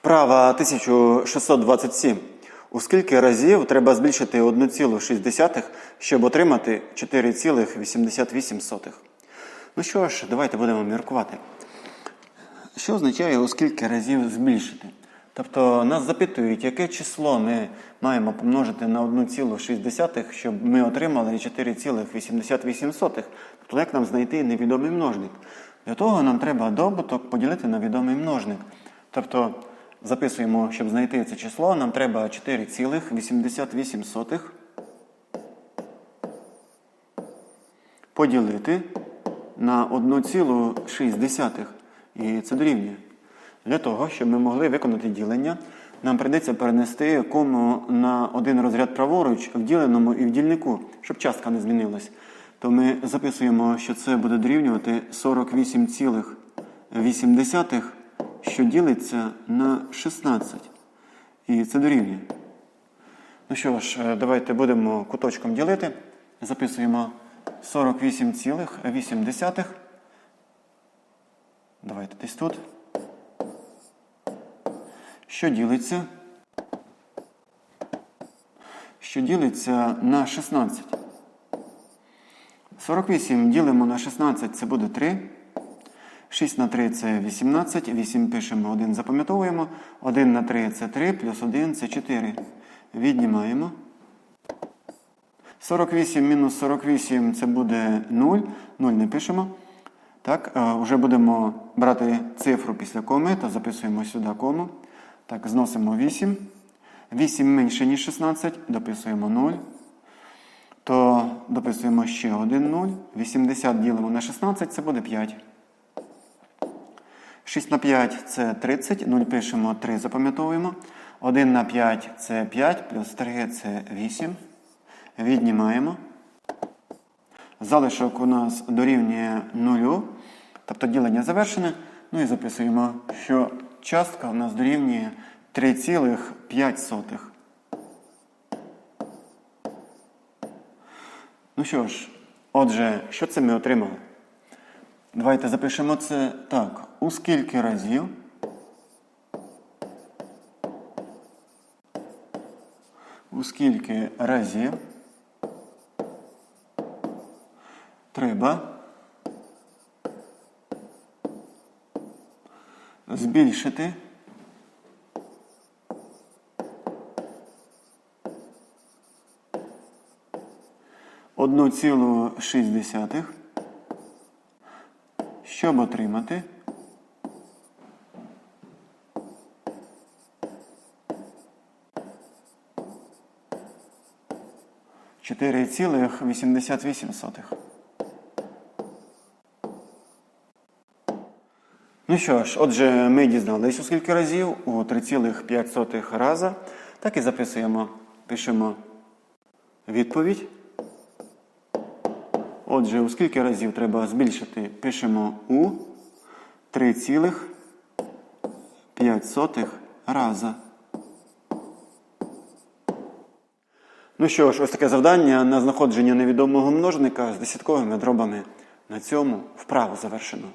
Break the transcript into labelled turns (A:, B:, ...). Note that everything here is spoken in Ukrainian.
A: Вправа 1627. У скільки разів треба збільшити 1,6, щоб отримати 4,88? Ну що ж, давайте будемо міркувати. Що означає у скільки разів збільшити? Тобто нас запитують, яке число ми маємо помножити на 1,6, щоб ми отримали 4,88. Тобто як нам знайти невідомий множник? Для того нам треба добуток поділити на відомий множник. Тобто записуємо, щоб знайти це число, нам треба 4,88 поділити на 1,6. І це дорівнює. Для того, щоб ми могли виконати ділення, нам прийдеться перенести кому на один розряд праворуч в діленому і в дільнику, щоб частка не змінилась. То ми записуємо, що це буде дорівнювати 48,8, що ділиться на 16. І це дорівнює. Ну що ж, е, давайте будемо куточком ділити. Записуємо 48,8. Давайте десь тут. Що ділиться? Що ділиться на 16. 48 ділимо на 16, це буде 3. 6 на 3 це 18. 8 пишемо, 1 запам'ятовуємо. 1 на 3 це 3, плюс 1 це 4. Віднімаємо. 48 мінус 48 це буде 0. 0 не пишемо. Так, е, вже будемо брати цифру після коми, то записуємо сюди кому. Так, зносимо 8. 8 менше, ніж 16, дописуємо 0. То дописуємо ще один 0. 80 ділимо на 16, це буде 5. 6 на 5 це 30, 0 пишемо 3, запам'ятовуємо. 1 на 5 це 5, плюс 3 це 8. Віднімаємо. Залишок у нас дорівнює 0, тобто ділення завершене. Ну і записуємо, що частка у нас дорівнює 3,5. Ну що ж, отже, що це ми отримали? Давайте запишемо це так. У скільки разів? У скільки разів? Треба збільшити. Одну цілу шістдесятих, щоб отримати чотири цілих вісімдесят вісім сотих. Ну що ж, отже, ми дізнались у скільки разів у 3,5 раза. Так і записуємо, пишемо відповідь. Отже, у скільки разів треба збільшити, пишемо у 3,5 раза. Ну що ж, ось таке завдання на знаходження невідомого множника з десятковими дробами. На цьому вправо завершено.